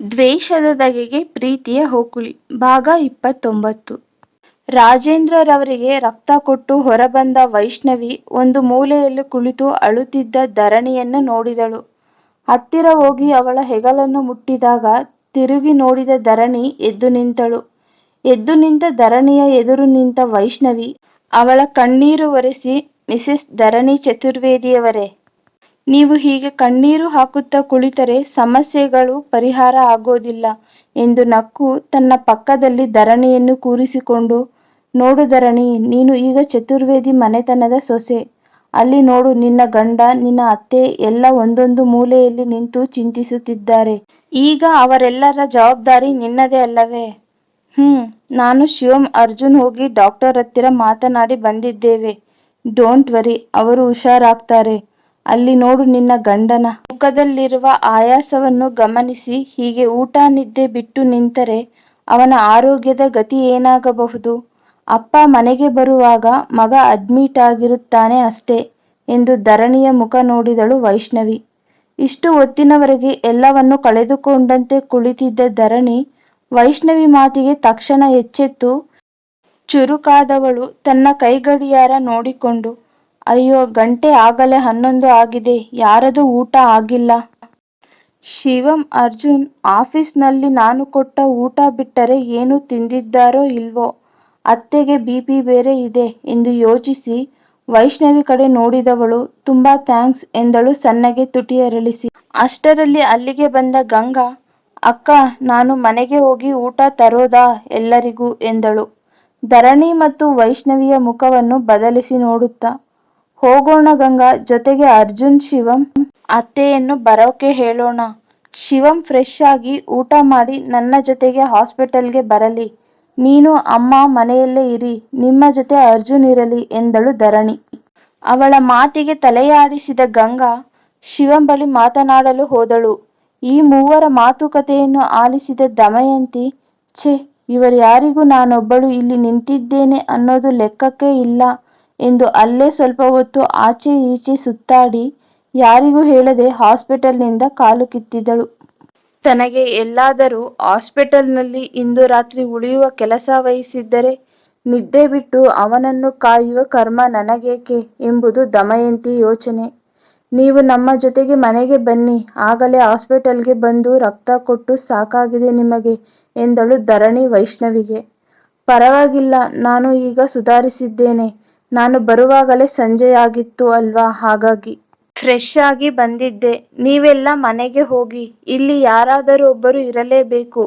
ದ್ವೇಷದ ದಗೆಗೆ ಪ್ರೀತಿಯ ಹೋಕುಳಿ ಭಾಗ ಇಪ್ಪತ್ತೊಂಬತ್ತು ರಾಜೇಂದ್ರರವರಿಗೆ ರಕ್ತ ಕೊಟ್ಟು ಹೊರಬಂದ ವೈಷ್ಣವಿ ಒಂದು ಮೂಲೆಯಲ್ಲಿ ಕುಳಿತು ಅಳುತ್ತಿದ್ದ ಧರಣಿಯನ್ನು ನೋಡಿದಳು. ಹತ್ತಿರ ಹೋಗಿ ಅವಳ ಹೆಗಲನ್ನು ಮುಟ್ಟಿದಾಗ ತಿರುಗಿ ನೋಡಿದ ಧರಣಿ ಎದ್ದು ನಿಂತಳು. ಎದ್ದು ನಿಂತ ಧರಣಿಯ ಎದುರು ನಿಂತ ವೈಷ್ಣವಿ, ಅವಳ ಕಣ್ಣೀರು ಒರೆಸಿ, ಮಿಸೆಸ್ ಧರಣಿ ಚತುರ್ವೇದಿಯವರೇ ನೀವು ಹೀಗೆ ಕಣ್ಣೀರು ಹಾಕುತ್ತಾ ಕುಳಿತರೆ ಸಮಸ್ಯೆಗಳು ಪರಿಹಾರ ಆಗೋದಿಲ್ಲ ಎಂದು ನಕ್ಕು ತನ್ನ ಪಕ್ಕದಲ್ಲಿ ಧರಣಿಯನ್ನು ಕೂರಿಸಿಕೊಂಡು, ನೋಡು ಧರಣಿ, ನೀನು ಈಗ ಚತುರ್ವೇದಿ ಮನೆತನದ ಸೊಸೆ. ಅಲ್ಲಿ ನೋಡು ನಿನ್ನ ಗಂಡ, ನಿನ್ನ ಅತ್ತೆ ಎಲ್ಲ ಒಂದೊಂದು ಮೂಲೆಯಲ್ಲಿ ನಿಂತು ಚಿಂತಿಸುತ್ತಿದ್ದಾರೆ. ಈಗ ಅವರೆಲ್ಲರ ಜವಾಬ್ದಾರಿ ನಿನ್ನದೇ ಅಲ್ಲವೇ? ಹ್ಮ್, ನಾನು ಶಿವಂ ಅರ್ಜುನ್ ಹೋಗಿ ಡಾಕ್ಟರ್ ಹತ್ತಿರ ಮಾತನಾಡಿ ಬಂದಿದ್ದೇವೆ. ಡೋಂಟ್ ವರಿ, ಅವರು ಹುಷಾರಾಗ್ತಾರೆ. ಅಲ್ಲಿ ನೋಡು ನಿನ್ನ ಗಂಡನ ಮುಖದಲ್ಲಿರುವ ಆಯಾಸವನ್ನು ಗಮನಿಸಿ, ಹೀಗೆ ಊಟ ನಿದ್ದೆ ಬಿಟ್ಟು ನಿಂತರೆ ಅವನ ಆರೋಗ್ಯದ ಗತಿ ಏನಾಗಬಹುದು? ಅಪ್ಪ ಮನೆಗೆ ಬರುವಾಗ ಮಗ ಅಡ್ಮಿಟ್ ಆಗಿರುತ್ತಾನೆ ಅಷ್ಟೇ ಎಂದು ಧರಣಿಯ ಮುಖ ನೋಡಿದಳು ವೈಷ್ಣವಿ. ಇಷ್ಟು ಹೊತ್ತಿನವರೆಗೆ ಎಲ್ಲವನ್ನು ಕಳೆದುಕೊಂಡಂತೆ ಕುಳಿತಿದ್ದ ಧರಣಿ ವೈಷ್ಣವಿ ಮಾತಿಗೆ ತಕ್ಷಣ ಎಚ್ಚೆತ್ತು ಚುರುಕಾದವಳು ತನ್ನ ಕೈಗಡಿಯಾರ ನೋಡಿಕೊಂಡು ಅಯ್ಯೋ, ಗಂಟೆ ಆಗಲೇ ಹನ್ನೊಂದು ಆಗಿದೆ ಯಾರದು ಊಟ ಆಗಿಲ್ಲ. ಶಿವಂ, ಅರ್ಜುನ್, ಆಫೀಸ್ನಲ್ಲಿ ನಾನು ಕೊಟ್ಟ ಊಟ ಬಿಟ್ಟರೆ ಏನು ತಿಂದಿದ್ದಾರೋ ಇಲ್ವೋ ಅತ್ತೆಗೆ ಬಿಪಿ ಬೇರೆ ಇದೆ ಎಂದು ಯೋಚಿಸಿ ವೈಷ್ಣವಿ ಕಡೆ ನೋಡಿದವಳು, ತುಂಬಾ ಥ್ಯಾಂಕ್ಸ್ ಎಂದಳು ಸಣ್ಣಗೆ ತುಟಿ ಅರಳಿಸಿ. ಅಷ್ಟರಲ್ಲಿ ಅಲ್ಲಿಗೆ ಬಂದ ಗಂಗಾ, ಅಕ್ಕ, ನಾನು ಮನೆಗೆ ಹೋಗಿ ಊಟ ತರೋದಾ ಎಲ್ಲರಿಗೂ ಎಂದಳು ಧರಣಿ ಮತ್ತು ವೈಷ್ಣವಿಯ ಮುಖವನ್ನು ಬದಲಿಸಿ ನೋಡುತ್ತಾ. ಹೋಗೋಣ ಗಂಗಾ, ಜೊತೆಗೆ ಅರ್ಜುನ್, ಶಿವಂ ಅತ್ತೆಯನ್ನು ಬರೋಕೆ ಹೇಳೋಣ. ಶಿವಂ ಫ್ರೆಶ್ ಆಗಿ ಊಟ ಮಾಡಿ ನನ್ನ ಜೊತೆಗೆ ಹಾಸ್ಪಿಟಲ್ಗೆ ಬರಲಿ. ನೀನು ಅಮ್ಮ ಮನೆಯಲ್ಲೇ ಇರಿ, ನಿಮ್ಮ ಜೊತೆ ಅರ್ಜುನ್ ಇರಲಿ ಎಂದಳು ಧರಣಿ. ಅವಳ ಮಾತಿಗೆ ತಲೆಯಾಡಿಸಿದ ಗಂಗಾ ಶಿವಂ ಬಳಿ ಮಾತನಾಡಲು ಹೋದಳು. ಈ ಮೂವರ ಮಾತುಕತೆಯನ್ನು ಆಲಿಸಿದ ದಮಯಂತಿ, ಛೆ ಇವರ್ಯಾರಿಗೂ ನಾನೊಬ್ಬಳು ಇಲ್ಲಿ ನಿಂತಿದ್ದೇನೆ ಅನ್ನೋದು ಲೆಕ್ಕಕ್ಕೇ ಇಲ್ಲ ಎಂದು ಅಲ್ಲೇ ಸ್ವಲ್ಪ ಹೊತ್ತು ಆಚೆ ಈಚೆ ಸುತ್ತಾಡಿ ಯಾರಿಗೂ ಹೇಳದೆ ಹಾಸ್ಪಿಟಲ್ನಿಂದ ಕಾಲು ಕಿತ್ತಿದಳು. ತನಗೆ ಎಲ್ಲಾದರೂ ಹಾಸ್ಪಿಟಲ್ನಲ್ಲಿ ಇಂದು ರಾತ್ರಿ ಉಳಿಯುವ ಕೆಲಸ ವಹಿಸಿದ್ದರೆ ನಿದ್ದೆ ಬಿಟ್ಟು ಅವನನ್ನು ಕಾಯುವ ಕರ್ಮ ನನಗೇಕೆ ಎಂಬುದು ದಮಯಂತಿ ಯೋಚನೆ. ನೀವು ನಮ್ಮ ಜೊತೆಗೆ ಮನೆಗೆ ಬನ್ನಿ, ಆಗಲೇ ಹಾಸ್ಪಿಟಲ್ಗೆ ಬಂದು ರಕ್ತ ಕೊಟ್ಟು ಸಾಕಾಗಿದೆ ನಿಮಗೆ ಎಂದಳು ಧರಣಿ ವೈಷ್ಣವಿಗೆ. ಪರವಾಗಿಲ್ಲ, ನಾನು ಈಗ ಸುಧಾರಿಸಿದ್ದೇನೆ. ನಾನು ಬರುವಾಗಲೇ ಸಂಜೆಯಾಗಿತ್ತು ಅಲ್ವಾ ಹಾಗಾಗಿ ಫ್ರೆಶ್ ಆಗಿ ಬಂದಿದ್ದೆ. ನೀವೆಲ್ಲ ಮನೆಗೆ ಹೋಗಿ, ಇಲ್ಲಿ ಯಾರಾದರೂ ಒಬ್ಬರು ಇರಲೇಬೇಕು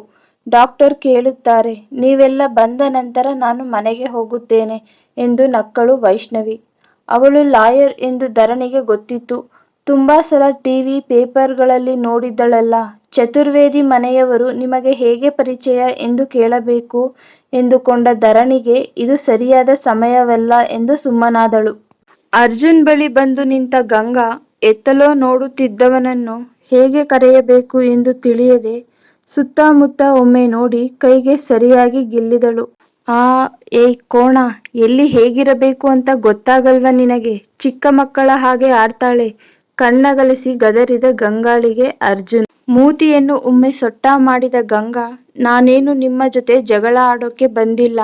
ಡಾಕ್ಟರ್ ಕೇಳುತ್ತಾರೆ. ನೀವೆಲ್ಲ ಬಂದ ನಂತರ ನಾನು ಮನೆಗೆ ಹೋಗುತ್ತೇನೆ ಎಂದು ನಕ್ಕಳು ವೈಷ್ಣವಿ. ಅವಳು ಲಾಯರ್ ಎಂದು ಧರಣಿಗೆ ಗೊತ್ತಿತ್ತು. ತುಂಬಾ ಸಲ ಟಿವಿ ಪೇಪರ್ಗಳಲ್ಲಿ ನೋಡಿದ್ದಳಲ್ಲ. ಚತುರ್ವೇದಿ ಮನೆಯವರು ನಿಮಗೆ ಹೇಗೆ ಪರಿಚಯ ಎಂದು ಕೇಳಬೇಕು ಎಂದುಕೊಂಡ ಧರಣಿಗೆ ಇದು ಸರಿಯಾದ ಸಮಯವಲ್ಲ ಎಂದು ಸುಮ್ಮನಾದಳು. ಅರ್ಜುನ್ ಬಳಿ ಬಂದು ನಿಂತ ಗಂಗಾ, ಎತ್ತಲೋ ನೋಡುತ್ತಿದ್ದವನನ್ನು ಹೇಗೆ ಕರೆಯಬೇಕು ಎಂದು ತಿಳಿಯದೆ ಸುತ್ತಮುತ್ತ ಒಮ್ಮೆ ನೋಡಿ ಕೈಗೆ ಸರಿಯಾಗಿ ಗಿಲ್ಲಿದಳು. ಆ, ಏಯ್ ಕೋಣ, ಎಲ್ಲಿ ಹೇಗಿರಬೇಕು ಅಂತ ಗೊತ್ತಾಗಲ್ವಾ ನಿನಗೆ ಚಿಕ್ಕ ಮಕ್ಕಳ ಹಾಗೆ ಆಡ್ತಾಳೆ ಕಣ್ಣಗಲಿಸಿ ಗದರಿದ ಗಂಗಾಳಿಗೆ ಅರ್ಜುನ್ ಮೂತಿಯನ್ನು ಒಮ್ಮೆ ಸೊಟ್ಟ ಮಾಡಿದ ಗಂಗಾ, ನಾನೇನು ನಿಮ್ಮ ಜೊತೆ ಜಗಳ ಆಡೋಕೆ ಬಂದಿಲ್ಲ.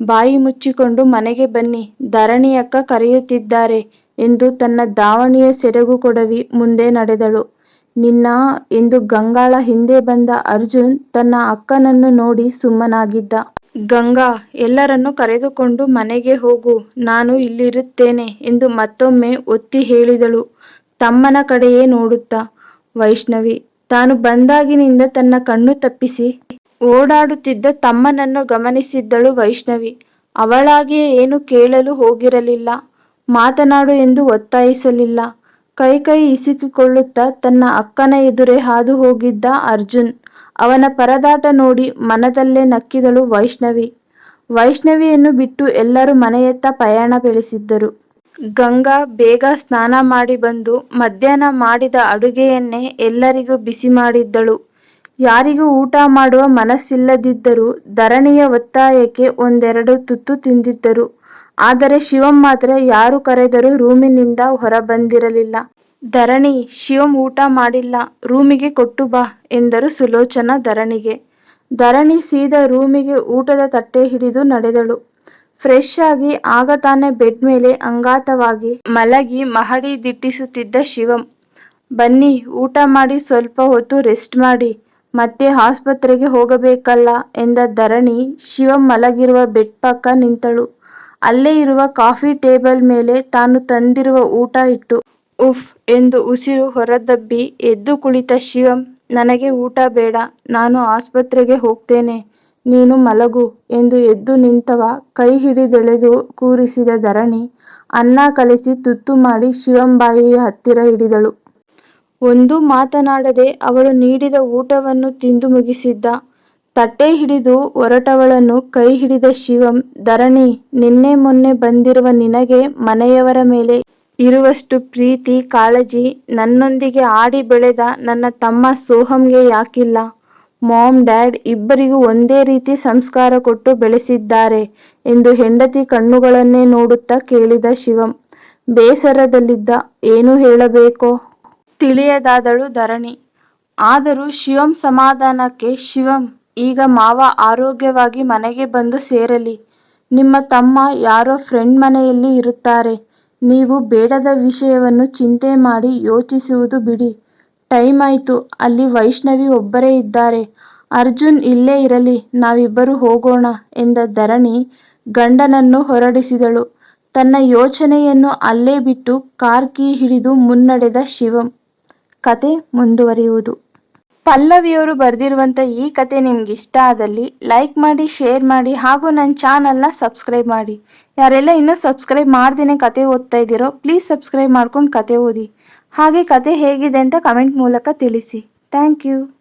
ಬಾಯಿ ಮುಚ್ಚಿಕೊಂಡು ಮನೆಗೆ ಬನ್ನಿ, ಧರಣಿಯಕ್ಕ ಕರೆಯುತ್ತಿದ್ದಾರೆ ಎಂದು ತನ್ನ ದಾವಣಿಯ ಸೆರಗು ಕೊಡವಿ ಮುಂದೆ ನಡೆದಳು. ನಿನ್ನ ಎಂದು ಗಂಗಾಳ ಹಿಂದೆ ಬಂದ ಅರ್ಜುನ್ ತನ್ನ ಅಕ್ಕನನ್ನು ನೋಡಿ ಸುಮ್ಮನಾಗಿದ್ದ. ಗಂಗಾ, ಎಲ್ಲರನ್ನು ಕರೆದುಕೊಂಡು ಮನೆಗೆ ಹೋಗು, ನಾನು ಇಲ್ಲಿರುತ್ತೇನೆ ಎಂದು ಮತ್ತೊಮ್ಮೆ ಒತ್ತಿ ಹೇಳಿದಳು ತಮ್ಮನ ಕಡೆಯೇ ನೋಡುತ್ತಾ. ವೈಷ್ಣವಿ ತಾನು ಬಂದಾಗಿನಿಂದ ತನ್ನ ಕಣ್ಣು ತಪ್ಪಿಸಿ ಓಡಾಡುತ್ತಿದ್ದ ತಮ್ಮನನ್ನು ಗಮನಿಸಿದ್ದಳು ವೈಷ್ಣವಿ. ಅವಳಾಗಿಯೇ ಏನು ಕೇಳಲು ಹೋಗಿರಲಿಲ್ಲ. ಮಾತನಾಡು ಎಂದು ಒತ್ತಾಯಿಸಲಿಲ್ಲ. ಕೈ ಕೈ ಇಸುಕಿಕೊಳ್ಳುತ್ತಾ ತನ್ನ ಅಕ್ಕನ ಎದುರೇ ಹಾದು ಹೋಗಿದ್ದ ಅರ್ಜುನ್. ಅವನ ಪರದಾಟ ನೋಡಿ ಮನದಲ್ಲೇ ನಕ್ಕಿದಳು ವೈಷ್ಣವಿ. ವೈಷ್ಣವಿಯನ್ನು ಬಿಟ್ಟು ಎಲ್ಲರೂ ಮನೆಯತ್ತ ಪಯಣ ಬೆಳೆಸಿದ್ದರು. ಗಂಗಾ ಬೇಗ ಸ್ನಾನ ಮಾಡಿ ಬಂದು ಮಧ್ಯಾಹ್ನ ಮಾಡಿದ ಅಡುಗೆಯನ್ನೇ ಎಲ್ಲರಿಗೂ ಬಿಸಿ ಮಾಡಿದ್ದಳು. ಯಾರಿಗೂ ಊಟ ಮಾಡುವ ಮನಸ್ಸಿಲ್ಲದಿದ್ದರೂ ಧರಣಿಯ ಒತ್ತಾಯಕ್ಕೆ ಒಂದೆರಡು ತುತ್ತು ತಿಂದಿದ್ದರು. ಆದರೆ ಶಿವಂ ಮಾತ್ರ ಯಾರು ಕರೆದರೂ ರೂಮಿನಿಂದ ಹೊರಬಂದಿರಲಿಲ್ಲ. ಧರಣಿ, ಶಿವಂ ಊಟ ಮಾಡಿಲ್ಲ, ರೂಮಿಗೆ ಕೊಟ್ಟು ಬಾ ಎಂದರು ಸುಲೋಚನಾ ಧರಣಿಗೆ ಧರಣಿ ಸೀದ ರೂಮಿಗೆ ಊಟದ ತಟ್ಟೆ ಹಿಡಿದು ನಡೆದಳು ಫ್ರೆಶ್ ಆಗಿ ಆಗ ತಾನೇ ಬೆಡ್ ಮೇಲೆ ಅಂಗಾತವಾಗಿ ಮಲಗಿ ಮಹಡಿ ದಿಟ್ಟಿಸುತ್ತಿದ್ದ ಶಿವಂ, ಬನ್ನಿ ಊಟ ಮಾಡಿ ಸ್ವಲ್ಪ ಹೊತ್ತು ರೆಸ್ಟ್ ಮಾಡಿ, ಮತ್ತೆ ಆಸ್ಪತ್ರೆಗೆ ಹೋಗಬೇಕಲ್ಲ ಎಂದ ಧರಣಿ ಶಿವಂ ಮಲಗಿರುವ ಬೆಡ್ ಪಕ್ಕ ನಿಂತಳು. ಅಲ್ಲೇ ಇರುವ ಕಾಫಿ ಟೇಬಲ್ ಮೇಲೆ ತಾನು ತಂದಿರುವ ಊಟ ಇಟ್ಟು, ಉಫ್ ಎಂದು ಉಸಿರು ಹೊರದಬ್ಬಿ ಎದ್ದು ಕುಳಿತ ಶಿವಂ, ನನಗೆ ಊಟ ಬೇಡ, ನಾನು ಆಸ್ಪತ್ರೆಗೆ ಹೋಗ್ತೇನೆ ನೀನು ಮಲಗು ಎಂದು ಎದ್ದು ನಿಂತವ ಕೈ ಹಿಡಿದೆಳೆದು ಕೂರಿಸಿದ ಧರಣಿ ಅನ್ನ ಕಲಿಸಿ ತುತ್ತು ಮಾಡಿ ಶಿವಂಬಾಯಿಯ ಹತ್ತಿರ ಹಿಡಿದಳು. ಒಂದು ಮಾತನಾಡದೆ ಅವಳು ನೀಡಿದ ಊಟವನ್ನು ತಿಂದು ಮುಗಿಸಿದ್ದ. ತಟ್ಟೆ ಹಿಡಿದು ಹೊರಟವಳನ್ನು ಕೈ ಹಿಡಿದ ಶಿವಂ, ಧರಣಿ, ನಿನ್ನೆ ಮೊನ್ನೆ ಬಂದಿರುವ ನಿನಗೆ ಮನೆಯವರ ಮೇಲೆ ಇರುವಷ್ಟು ಪ್ರೀತಿ, ಕಾಳಜಿ, ನನ್ನೊಂದಿಗೆ ಆಡಿ ಬೆಳೆದ ನನ್ನ ತಮ್ಮ ಸೋಹಂಗೆ ಯಾಕಿಲ್ಲ. ಮಾಮ್ ಡ್ಯಾಡ್ ಇಬ್ಬರಿಗೂ ಒಂದೇ ರೀತಿ ಸಂಸ್ಕಾರ ಕೊಟ್ಟು ಬೆಳೆಸಿದ್ದಾರೆ ಎಂದು ಹೆಂಡತಿ ಕಣ್ಣುಗಳನ್ನೇ ನೋಡುತ್ತಾ ಕೇಳಿದ ಶಿವಂ. ಬೇಸರದಲ್ಲಿದ್ದ, ಏನು ಹೇಳಬೇಕೋ? ತಿಳಿಯದಾದಳು ಧರಣಿ. ಆದರೂ ಶಿವಂ ಸಮಾಧಾನಕ್ಕೆ, ಶಿವಂ, ಈಗ ಮಾವ ಆರೋಗ್ಯವಾಗಿ ಮನೆಗೆ ಬಂದು ಸೇರಲಿ. ನಿಮ್ಮ ತಮ್ಮ ಯಾರೋ ಫ್ರೆಂಡ್ ಮನೆಯಲ್ಲಿ ಇರುತ್ತಾರೆ. ನೀವು ಬೇಡದ ವಿಷಯವನ್ನು ಚಿಂತೆ ಮಾಡಿ ಯೋಚಿಸುವುದು ಬಿಡಿ. ಟೈಮ್ ಆಯಿತು. ಅಲ್ಲಿ ವೈಷ್ಣವಿ ಒಬ್ಬರೇ ಇದ್ದಾರೆ. ಅರ್ಜುನ್ ಇಲ್ಲೇ ಇರಲಿ, ನಾವಿಬ್ಬರು ಹೋಗೋಣ ಎಂದ ಧರಣಿ ಗಂಡನನ್ನು ಹೊರಡಿಸಿದಳು. ತನ್ನ ಯೋಚನೆಯನ್ನು ಅಲ್ಲೇ ಬಿಟ್ಟು ಕಾರ್ ಕೀ ಹಿಡಿದು ಮುನ್ನಡೆದ ಶಿವಂ. ಕತೆ ಮುಂದುವರಿಯುವುದು. ಪಲ್ಲವಿಯವರು ಬರೆದಿರುವಂಥ ಈ ಕತೆ ನಿಮ್ಗೆ ಇಷ್ಟ ಆದಲ್ಲಿ ಲೈಕ್ ಮಾಡಿ, ಶೇರ್ ಮಾಡಿ ಹಾಗೂ ನನ್ನ ಚಾನಲ್ನ ಸಬ್ಸ್ಕ್ರೈಬ್ ಮಾಡಿ. ಯಾರೆಲ್ಲ ಇನ್ನೂ ಸಬ್ಸ್ಕ್ರೈಬ್ ಮಾಡ್ದೇ ಕತೆ ಓದ್ತಾ ಇದ್ದೀರೋ, ಪ್ಲೀಸ್ ಸಬ್ಸ್ಕ್ರೈಬ್ ಮಾಡ್ಕೊಂಡು ಕತೆ ಓದಿ. ಹಾಗೆ ಕತೆ ಹೇಗಿದೆ ಅಂತ ಕಮೆಂಟ್ ಮೂಲಕ ತಿಳಿಸಿ. Thank you.